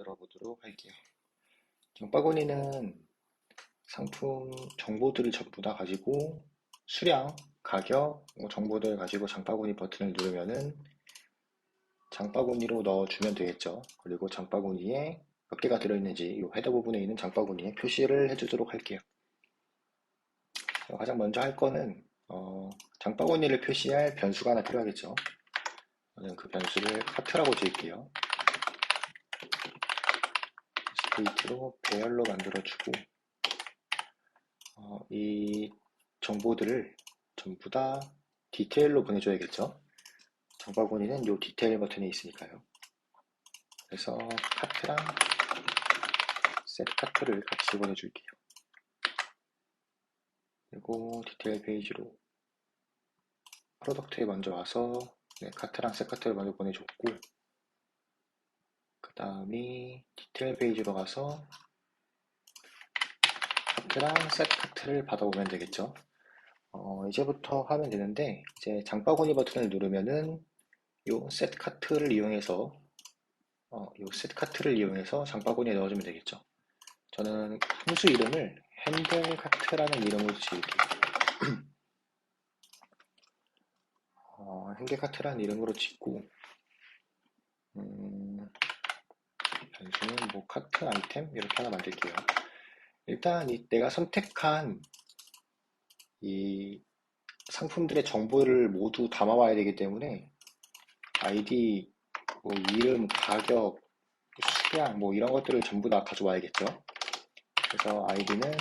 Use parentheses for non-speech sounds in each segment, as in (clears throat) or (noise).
만들어 보도록 할게요. 장바구니는 상품 정보들을 전부 다 가지고 수량, 가격, 뭐 정보들 가지고 장바구니 버튼을 누르면은 장바구니로 넣어주면 되겠죠. 그리고 장바구니에 몇 개가 들어있는지 이 헤더 부분에 있는 장바구니에 표시를 해주도록 할게요. 가장 먼저 할 거는 어, 장바구니를 표시할 변수가 하나 필요하겠죠. 저는 그 변수를 카트라고 지을게요. 스테이트로 배열로 만들어주고 어, 이 정보들을 전부 다 디테일로 보내줘야겠죠. 장바구니는 이 디테일 버튼이 있으니까요. 그래서 카트랑 셋 카트를 같이 보내줄게요. 그리고 디테일 페이지로 프로덕트에 먼저 와서 네, 카트랑 셋 카트를 먼저 보내줬고 그 다음에 디테일 페이지로 가서 카트랑 셋 카트를 받아오면 되겠죠. 어, 이제부터 하면 되는데 이제 장바구니 버튼을 누르면은 요셋 카트를 이용해서 어, 요셋 카트를 이용해서 장바구니에 넣어주면 되겠죠. 저는 함수 이름을 핸들 카트라는 이름으로 지을게요. (clears throat) 어, 핸들 카트라는 이름으로 짓고 음, 변수는 뭐 카트 아이템 이렇게 하나 만들게요. 일단 이 내가 선택한 이 상품들의 정보를 모두 담아와야 되기 때문에 아이디, 뭐 이름, 가격, 수량 뭐 이런 것들을 전부 다 가져와야겠죠. 그래서 아이디는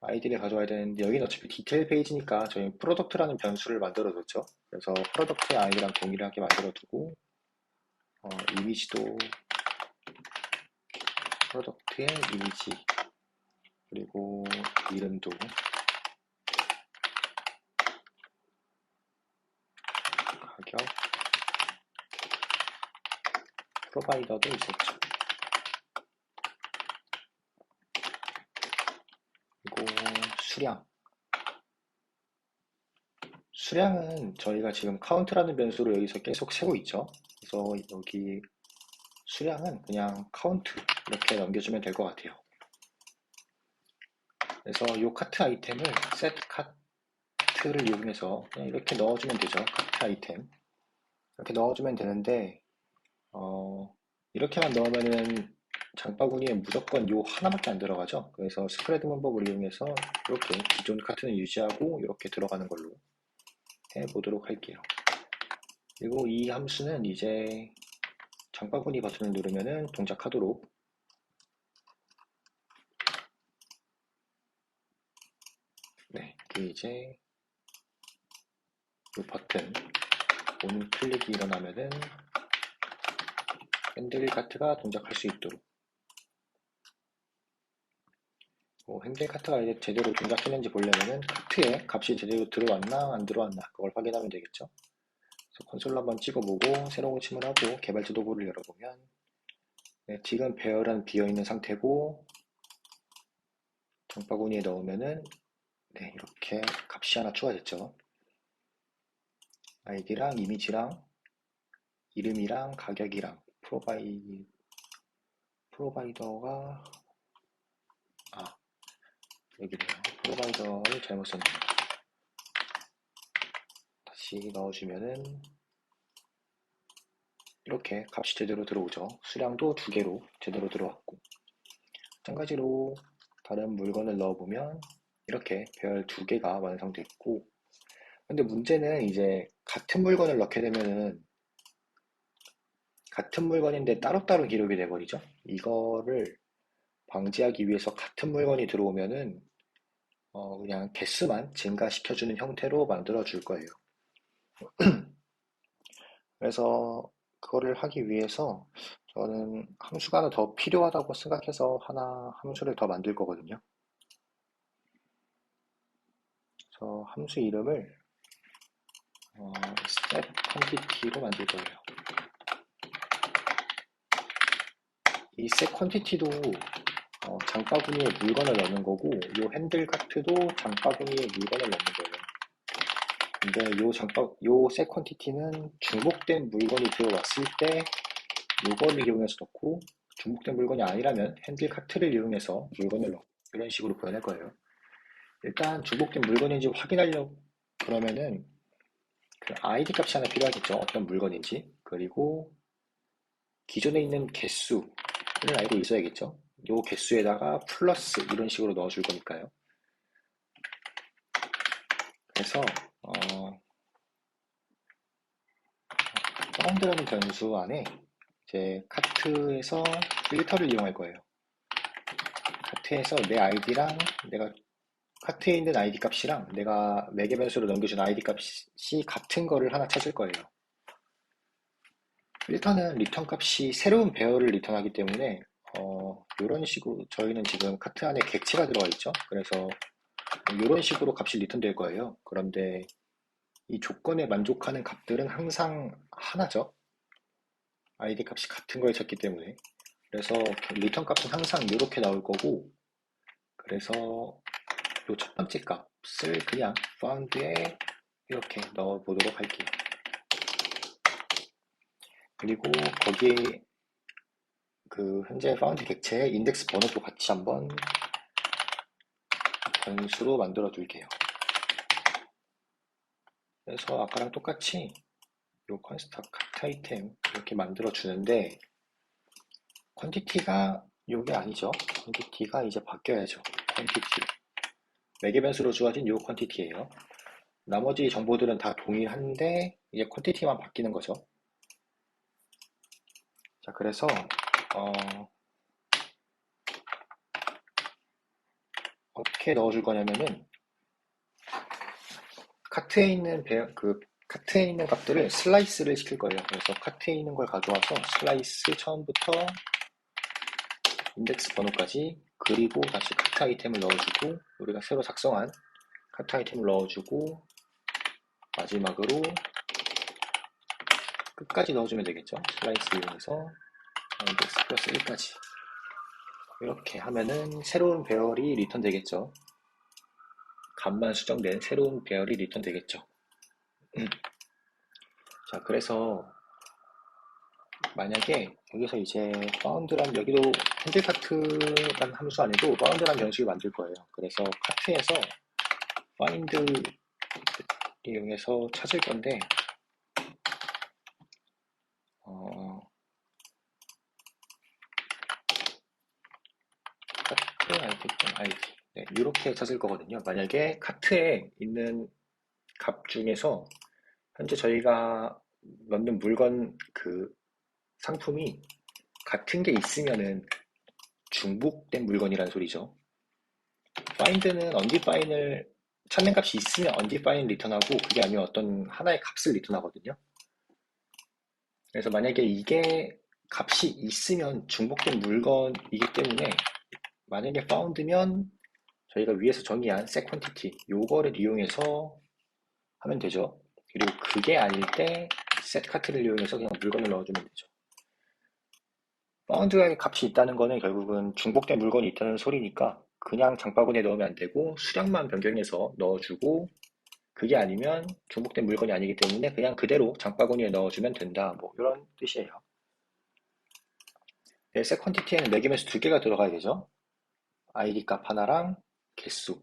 아이디를 가져와야 되는데 여기는 어차피 디테일 페이지니까 저희 프로덕트라는 변수를 만들어 뒀죠. 그래서 프로덕트의 아이디랑 동일하게 만들어 두고 어, 이미지도 프로덕트의 이미지 그리고 이름도 가격 프로바이더도 있었죠. 그리고 수량 수량은 저희가 지금 카운트라는 변수로 여기서 계속 세고 있죠. 그래서 여기 수량은 그냥 카운트 이렇게 넘겨주면 될 것 같아요. 그래서 이 카트 아이템을 셋 카트를 이용해서 그냥 이렇게 넣어주면 되죠. 카트 아이템 이렇게 넣어주면 되는데 어, 이렇게만 넣으면은 장바구니에 무조건 요 하나밖에 안 들어가죠. 그래서 스프레드 문법을 이용해서 이렇게 기존 카트는 유지하고 이렇게 들어가는 걸로 해보도록 할게요. 그리고 이 함수는 이제 장바구니 버튼을 누르면은 동작하도록 네, 그 이제 이 버튼 오는 클릭이 일어나면은 핸들 카트가 동작할 수 있도록 뭐 핸들 카트가 이제 제대로 동작했는지 보려면은 카트에 값이 제대로 들어왔나 안 들어왔나 그걸 확인하면 되겠죠. 콘솔로 한번 찍어보고 새로운 침을 하고 개발자 도구를 열어보면 네, 지금 배열은 비어있는 상태고 장바구니에 넣으면은 네, 이렇게 값이 하나 추가됐죠. 아이디랑 이미지랑 이름이랑 가격이랑 프로바이 프로바이더가 아 여기네요. 프로바이더를 잘못 썼네요. 다시 넣어주면은 이렇게 값이 제대로 들어오죠. 수량도 두 개로 제대로 들어왔고 마찬가지로 다른 물건을 넣어보면 이렇게 배열 두 개가 완성됐고 근데 문제는 이제 같은 물건을 넣게 되면은 같은 물건인데 따로따로 기록이 돼버리죠. 이거를 방지하기 위해서 같은 물건이 들어오면은 어 그냥 개수만 증가시켜주는 형태로 만들어 줄 거예요. (clears throat) 그래서 그거를 하기 위해서 저는 함수가 하나 더 필요하다고 생각해서 하나 함수를 더 만들 거거든요. 그래서 함수 이름을 어, step quantity로 만들 거예요. 이 set quantity도 어, 장바구니에 물건을 넣는 거고 이 핸들 카트도 장바구니에 물건을 넣는 거예요. 근데 요 장바 요 set quantity는 중복된 물건이 들어왔을 때 요거를 이용해서 넣고 중복된 물건이 아니라면 핸들 카트를 이용해서 물건을 넣고 이런 식으로 구현할 거예요. 일단 중복된 물건인지 확인하려고 그러면은 그 아이디 값이 하나 필요하겠죠. 어떤 물건인지. 그리고 기존에 있는 개수를 알고 있어야겠죠. 요 개수에다가 플러스 이런 식으로 넣어줄 거니까요. 그래서 어, 사운드라는 변수 안에 이제 카트에서 필터를 이용할 거예요. 카트에서 내 아이디랑 내가 카트에 있는 아이디 값이랑 내가 매개 변수로 넘겨준 아이디 값이 같은 거를 하나 찾을 거예요. 필터는 리턴 값이 새로운 배열을 리턴하기 때문에 어, 이런 식으로 저희는 지금 카트 안에 객체가 들어가 있죠. 그래서 이런 식으로 값이 리턴될 거예요. 그런데 이 조건에 만족하는 값들은 항상 하나죠. 아이디 값이 같은 걸 찾기 때문에 그래서 리턴 값은 항상 이렇게 나올 거고 그래서 이 첫 번째 값을 그냥 found에 이렇게 넣어 보도록 할게요. 그리고 거기에 그 현재 파운드 객체의 인덱스 번호도 같이 한번 변수로 만들어 둘게요. 그래서 아까랑 똑같이 요 컨스트럭트 카트 아이템 이렇게 만들어 주는데 퀀티티가 요게 아니죠. 퀀티티가 이제 바뀌어야죠. 퀀티티 매개 변수로 주어진 요 퀀티티예요. 나머지 정보들은 다 동일한데 이제 퀀티티만 바뀌는 거죠. 자, 그래서 어, 어떻게 넣어줄 거냐면은 카트에 있는 배, 그 카트에 있는 값들을 슬라이스를 시킬 거예요. 그래서 카트에 있는 걸 가져와서 슬라이스 처음부터 인덱스 번호까지 그리고 다시 카트 아이템을 넣어주고 우리가 새로 작성한 카트 아이템을 넣어주고 마지막으로 끝까지 넣어주면 되겠죠. 슬라이스 이용해서 인덱스 플러스 1까지 이렇게 하면은 새로운 배열이 리턴 되겠죠. 값만 수정된 새로운 배열이 리턴 되겠죠. 음. 자, 그래서 만약에 여기서 이제 바운드란 여기도 핸들 카트란 함수 안에도 바운드란 변수를 만들 거예요. 그래서 카트에서 find 이용해서 찾을 건데 어, 카트 id id 네, 이렇게 찾을 거거든요. 만약에 카트에 있는 값 중에서 현재 저희가 넣는 물건 그 상품이 같은 게 있으면은 중복된 물건이라는 소리죠. find는 undefined을 찾는 값이 있으면 undefined 리턴하고 그게 아니면 어떤 하나의 값을 리턴하거든요. 그래서 만약에 이게 값이 있으면 중복된 물건이기 때문에 만약에 found면 저희가 위에서 정의한 set quantity 요거를 이용해서 하면 되죠. 그리고 그게 아닐 때 set 카트를 이용해서 그냥 물건을 넣어주면 되죠. 파운드의 값이 있다는 거는 결국은 중복된 물건이 있다는 소리니까 그냥 장바구니에 넣으면 안 되고 수량만 변경해서 넣어주고 그게 아니면 중복된 물건이 아니기 때문에 그냥 그대로 장바구니에 넣어주면 된다. 뭐 이런 뜻이에요. 네, 세컨티티에는 매기면서 두 개가 들어가야 되죠. id 값 하나랑 개수.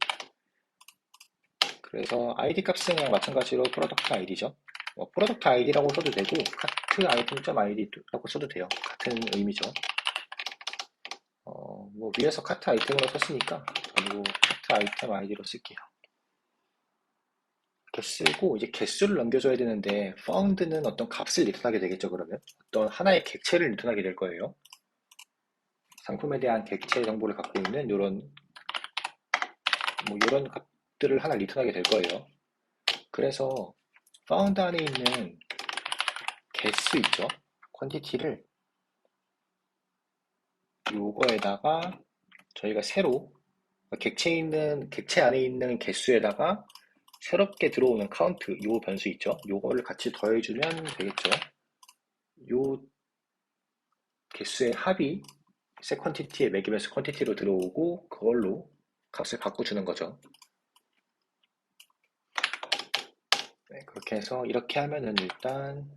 그래서 id 값은 그냥 마찬가지로 프로덕트 id죠. 뭐 프로덕트 id라고 써도 되고 카트 아이템.id라고 써도 돼요. 같은 의미죠. 어, 뭐 위에서 카트 아이템으로 썼으니까 그리고 카트 아이템 id로 쓸게요. 이렇게 쓰고 이제 개수를 넘겨줘야 되는데 found는 어떤 값을 리턴하게 되겠죠. 그러면 어떤 하나의 객체를 리턴하게 될 거예요. 상품에 대한 객체 정보를 갖고 있는 이런 뭐 이런 값들을 하나 리턴하게 될 거예요. 그래서 found 안에 있는 개수 있죠? 퀀티티를 요거에다가 저희가 새로 객체에 있는 객체 안에 있는 개수에다가 새롭게 들어오는 카운트 요 변수 있죠? 요거를 같이 더해주면 되겠죠? 요 개수의 합이 세 퀀티티에 매기면서 퀀티티로 들어오고 그걸로 값을 바꿔주는 거죠. 네, 그렇게 해서 이렇게 하면은 일단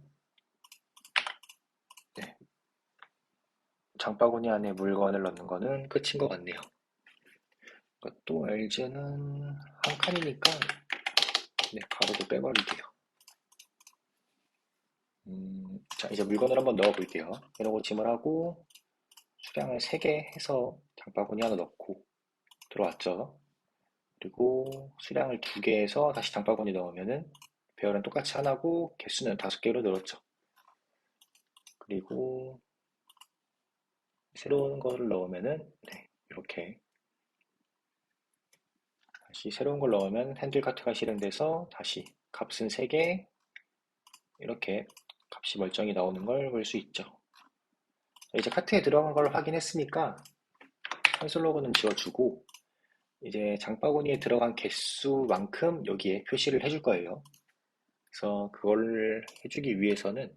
네, 장바구니 안에 물건을 넣는 거는 끝인 것 같네요. 또 LG는 한 칸이니까 네, 가로도 빼버릴게요. 음, 자, 이제 물건을 한번 넣어 볼게요. 이러고 짐을 하고 수량을 3개 해서 장바구니 하나 넣고 들어왔죠. 그리고 수량을 2개 해서 다시 장바구니 넣으면은 배열은 똑같이 하나고 개수는 5개로 늘었죠. 그리고 새로운 거를 넣으면은 네, 이렇게 다시 새로운 걸 넣으면 핸들 카트가 실행돼서 다시 값은 3개 이렇게 값이 멀쩡히 나오는 걸 볼 수 있죠. 이제 카트에 들어간 걸 확인했으니까 콘솔 로그는 지워주고 이제 장바구니에 들어간 개수만큼 여기에 표시를 해줄 거예요. 그래서 그걸 해주기 위해서는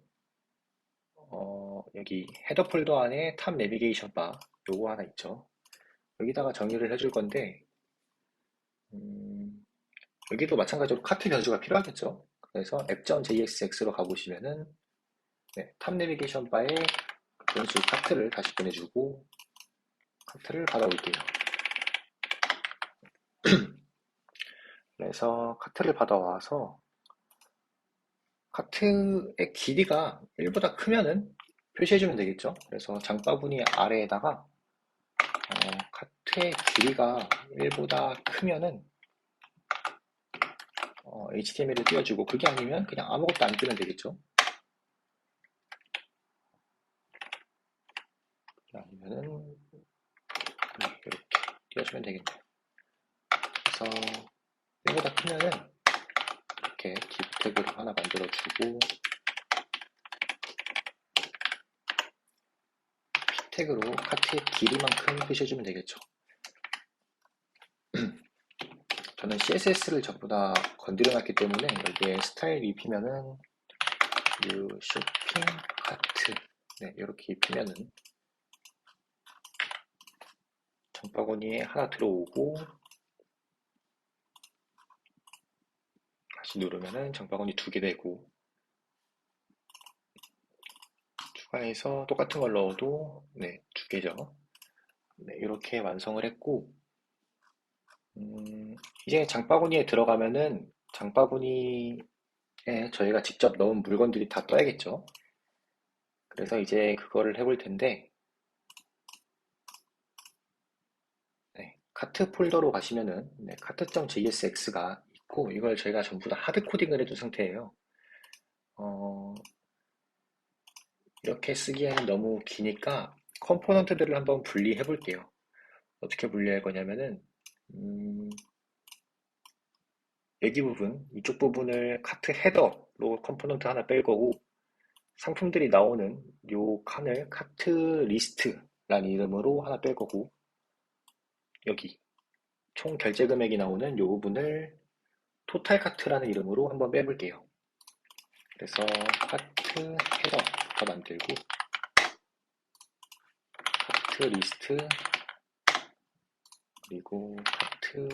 어, 여기 헤더 폴더 안에 탑 내비게이션 바 요거 하나 있죠. 여기다가 정의를 해줄 건데 음, 여기도 마찬가지로 카트 변수가 필요하겠죠. 그래서 app.jsx로 가보시면은 네, 탑 내비게이션 바에 변수 카트를 다시 보내주고 카트를 받아올게요. (clears throat) 그래서 카트를 받아와서 카트의 길이가 1보다 크면은 표시해주면 되겠죠. 그래서 장바구니 아래에다가 어, 카트의 길이가 1보다 크면은 어, HTML을 띄워주고 그게 아니면 그냥 아무것도 안 뜨면 되겠죠. 아니면은 네, 이렇게 띄워주면 되겠네요. 그래서 1보다 크면은 이렇게 기브 태그를 하나 만들어주고 태그로 카트의 길이만큼 표시해주면 되겠죠. (clears throat) 저는 CSS를 전부 다 건드려놨기 때문에 여기에 스타일 입히면은 이 쇼핑 카트 네, 이렇게 입히면은 장바구니에 하나 들어오고 다시 누르면은 장바구니 두 개 되고 추가해서 똑같은 걸 넣어도 네, 두 개죠. 네, 이렇게 완성을 했고 음, 이제 장바구니에 들어가면은 장바구니에 저희가 직접 넣은 물건들이 다 떠야겠죠. 그래서 이제 그거를 해볼 텐데 네, 카트 폴더로 가시면은 네, 카트.jsx가 있고 이걸 저희가 전부 다 하드 코딩을 해둔 상태예요. 어, 이렇게 쓰기에는 너무 기니까 컴포넌트들을 한번 분리해 볼게요. 어떻게 분리할 거냐면은 음, 여기 부분, 이쪽 부분을 카트 헤더로 컴포넌트 하나 뺄 거고 상품들이 나오는 요 칸을 카트 리스트라는 이름으로 하나 뺄 거고 여기 총 결제 금액이 나오는 요 부분을 토탈 카트라는 이름으로 한번 빼볼게요. 그래서 카트 헤더부터 만들고 카트 리스트 그리고 카트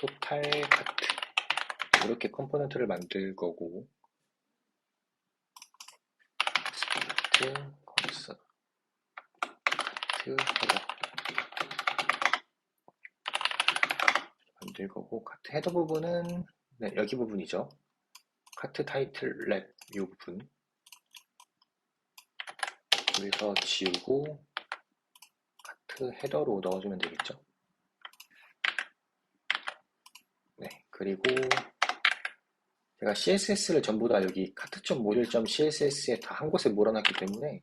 토탈 카트 이렇게 컴포넌트를 만들 거고 스타트 콘서트 카트 헤더 만들 거고 카트 헤더 부분은 네, 여기 부분이죠. 카트 타이틀 랩 이 부분 여기서 지우고 카트 헤더로 넣어주면 되겠죠. 네, 그리고 제가 CSS를 전부 다 여기 카트.모듈.css에 다 한 곳에 몰아놨기 때문에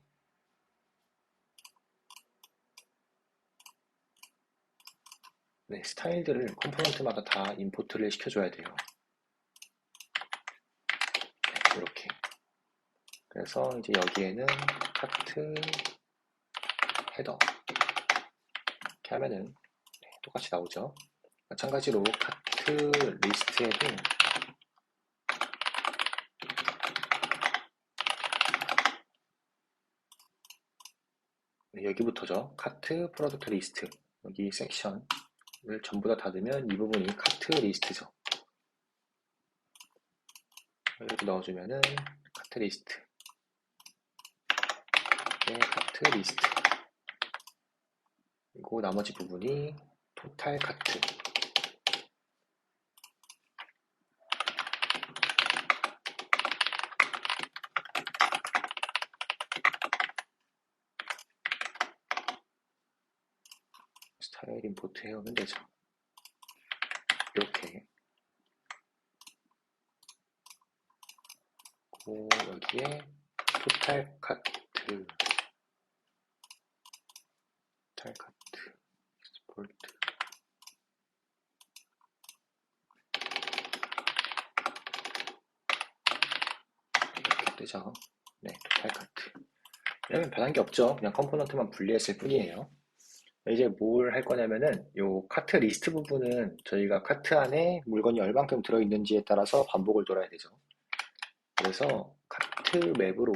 스타일들을 컴포넌트마다 다 임포트를 시켜줘야 돼요. 네, 이렇게. 그래서 이제 여기에는 카트 헤더 이렇게 하면은 네, 똑같이 나오죠. 마찬가지로 카트 리스트에도 네, 여기부터죠. 카트 프로덕트 리스트 여기 섹션 를 전부 다 닫으면 이 부분이 카트 리스트죠. 이렇게 넣어주면은 카트 리스트. 네, 카트 리스트. 그리고 나머지 부분이 토탈 카트. 임포트 해오면 되죠. 이렇게. 그리고 여기에 토탈 카트. 토탈 카트. 익스포트. 이렇게 뜨죠. 네, 토탈 카트. 이러면 변한 게 없죠. 그냥 컴포넌트만 분리했을 뿐이에요. 이제 뭘 할 거냐면은 요 카트 리스트 부분은 저희가 카트 안에 물건이 얼만큼 들어있는지에 따라서 반복을 돌아야 되죠. 그래서 카트 맵으로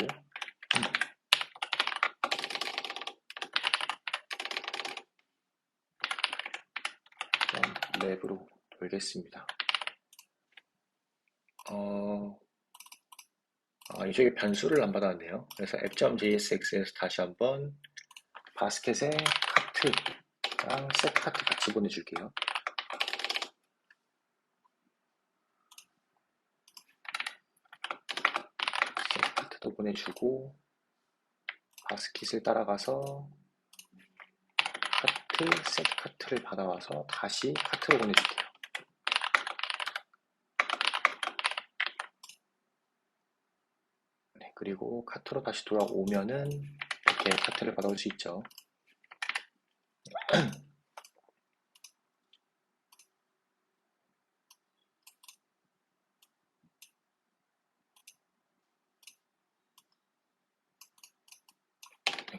맵으로 돌겠습니다. 어, 아, 이쪽에 변수를 안 받았네요. 그래서 app.jsx에서 다시 한번 바스켓에 카트랑 셋 카트 같이 보내줄게요. 셋 카트도 보내주고 바스켓을 따라가서 카트, 셋 카트를 받아와서 다시 카트로 보내줄게요. 네, 그리고 카트로 다시 돌아오면은 이렇게 카트를 받아올 수 있죠. 네,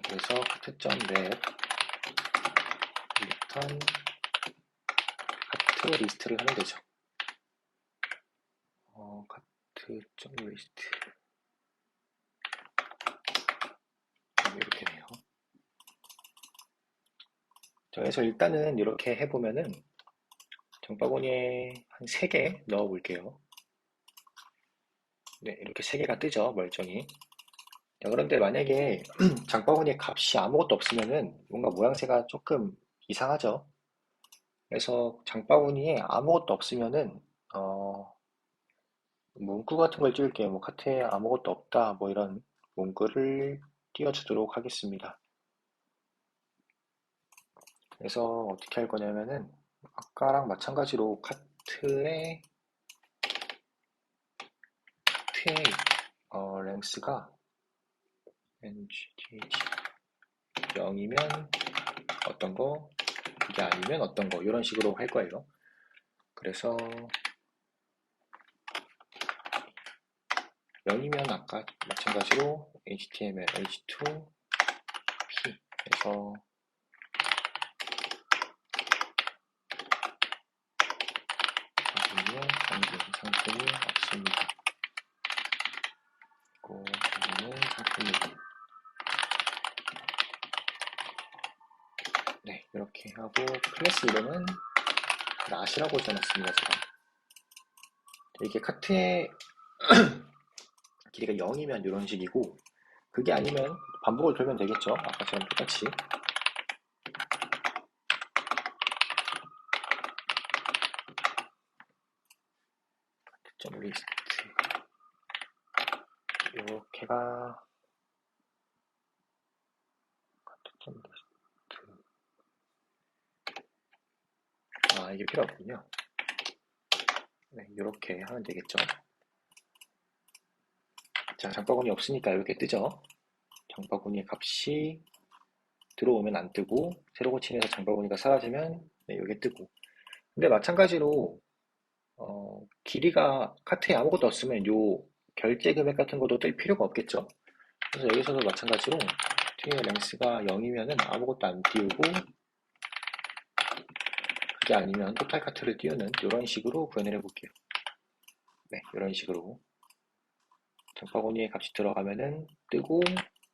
그래서 카트.맵 리턴 카트 리스트를 하면 되죠. 어, 카트.리스트 이렇게 돼요. 그래서 일단은 이렇게 해보면은 장바구니에 한 3개 넣어 볼게요. 네, 이렇게 3개가 뜨죠, 멀쩡히. 자, 그런데 만약에 (clears throat) 장바구니에 값이 아무것도 없으면은 뭔가 모양새가 조금 이상하죠. 그래서 장바구니에 아무것도 없으면은 어, 문구 같은 걸 띄울게요. 뭐 카트에 아무것도 없다, 뭐 이런 문구를 띄워주도록 하겠습니다. 그래서 어떻게 할 거냐면은 아까랑 마찬가지로 카트에 카트의 어, 랭스가 ngth 0이면 어떤 거 그게 아니면 어떤 거 이런 식으로 할 거예요. 그래서 0이면 아까 마찬가지로 html h2 p 해서 여기에 잠긴 상품이 없습니다. 그리고 여기는 상품이고 네 이렇게 하고 클래스 이름은 낫이라고 적었습니다 제가. 이게 카트의 (clears throat) 길이가 0이면 이런 식이고 그게 아니면 반복을 돌면 되겠죠? 아까처럼 똑같이 점 리스트 이렇게가 점 리스트 아 이게 필요 없군요. 네 이렇게 하면 되겠죠. 자 장바구니 없으니까 이렇게 뜨죠. 장바구니의 값이 들어오면 안 뜨고 새로 고침해서 장바구니가 사라지면 네, 이게 뜨고. 근데 마찬가지로 어, 길이가 카트에 아무것도 없으면 요 결제 금액 같은 것도 뜰 필요가 없겠죠. 그래서 여기서도 마찬가지로 트리어 랭스가 0이면은 아무것도 안 띄우고 그게 아니면 토탈 카트를 띄우는 이런 식으로 구현을 해볼게요. 네, 이런 식으로 장바구니에 값이 들어가면은 뜨고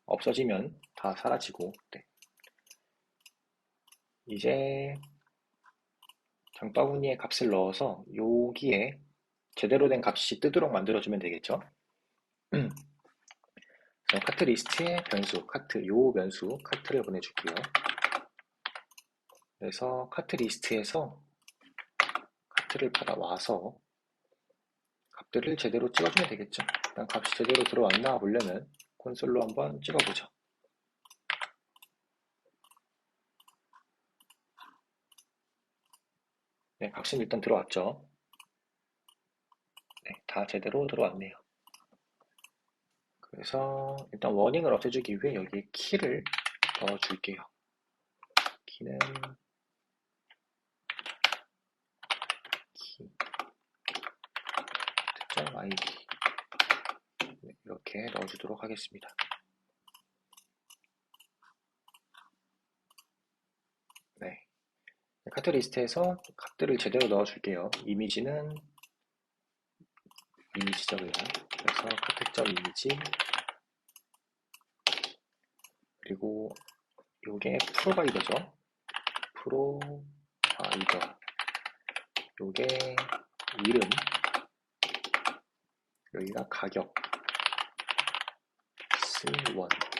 없어지면 다 사라지고 네. 이제 장바구니에 값을 넣어서 여기에 제대로 된 값이 뜨도록 만들어주면 되겠죠. 음. 카트 리스트에 변수, 카트, 요 변수, 카트를 보내줄게요. 그래서 카트 리스트에서 카트를 받아와서 값들을 제대로 찍어주면 되겠죠. 일단 값이 제대로 들어왔나 보려면 콘솔로 한번 찍어보죠. 네, 값은 일단 들어왔죠. 네, 다 제대로 들어왔네요. 그래서 일단 워닝을 없애주기 위해 여기에 키를 넣어줄게요. 키는 키 특정 ID 네, 이렇게 넣어주도록 하겠습니다. 카트 리스트에서 값들을 제대로 넣어 줄게요. 이미지는 이미지 점이야. 그래서 카트.점 이미지 그리고 요게 프로바이더죠. 프로바이더 요게 이름 여기가 가격 C1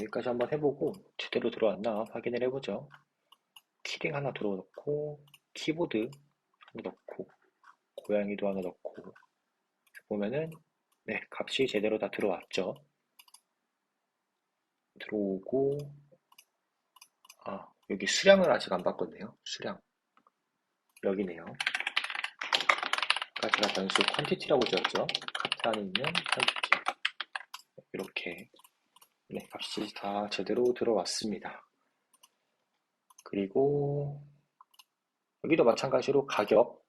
여기까지 한번 해보고 제대로 들어왔나 확인을 해보죠. 키링 하나 들어놓고 키보드 하나 넣고 고양이도 하나 넣고 보면은 네 값이 제대로 다 들어왔죠. 들어오고 아 여기 수량을 아직 안 바꿨네요. 수량 여기네요. 아까 제가 변수 퀀티티라고 지었죠. 카트 안에 있는 퀀티티 이렇게 네, 값이 다 제대로 들어왔습니다. 그리고 여기도 마찬가지로 가격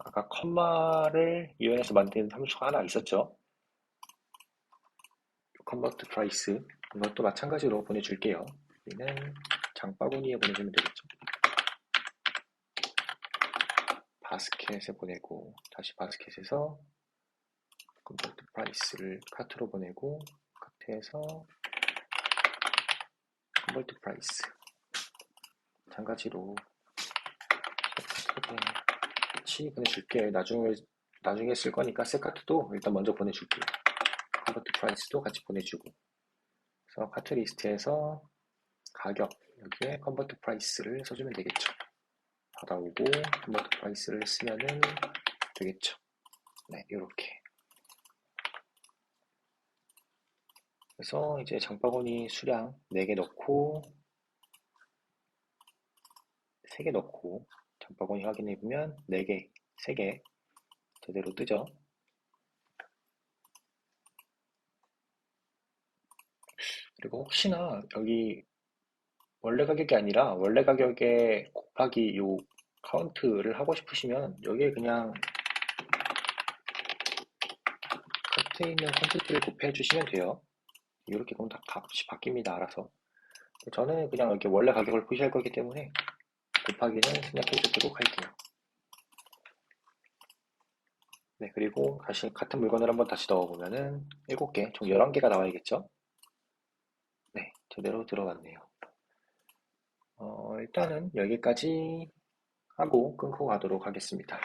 아까 컴마를 이용해서 만든 함수가 하나 있었죠. convert price 이것도 마찬가지로 보내줄게요. 여기는 장바구니에 보내주면 되겠죠. 바스켓에 보내고 다시 바스켓에서 convert price를 카트로 보내고 카트에서 컨버트 프라이스. 마찬가지로 같이 보내줄게. 나중에 나중에 쓸 거니까 셀카트도 일단 먼저 보내줄게요 컨버트 프라이스도 같이 보내주고. 그래서 카트 리스트에서 가격 여기에 컨버트 프라이스를 써주면 되겠죠. 받아오고 컨버트 프라이스를 쓰면은 되겠죠. 네 이렇게 그래서 이제 장바구니 수량 4개 넣고 3개 넣고 장바구니 확인해 보면 4개, 3개 제대로 뜨죠. 그리고 혹시나 여기 원래 가격이 아니라 원래 가격에 곱하기 요 카운트를 하고 싶으시면 여기에 그냥 카트에 있는 콘텐츠를 곱해 주시면 돼요. 이렇게 그럼 다 값이 바뀝니다. 알아서. 저는 그냥 이렇게 원래 가격을 표시할 거기 때문에 곱하기는 생략해 주도록 할게요. 네, 그리고 다시 같은 물건을 한번 다시 넣어보면은 7개, 총 11개가 나와야겠죠? 네, 제대로 들어갔네요. 어, 일단은 여기까지 하고 끊고 가도록 하겠습니다.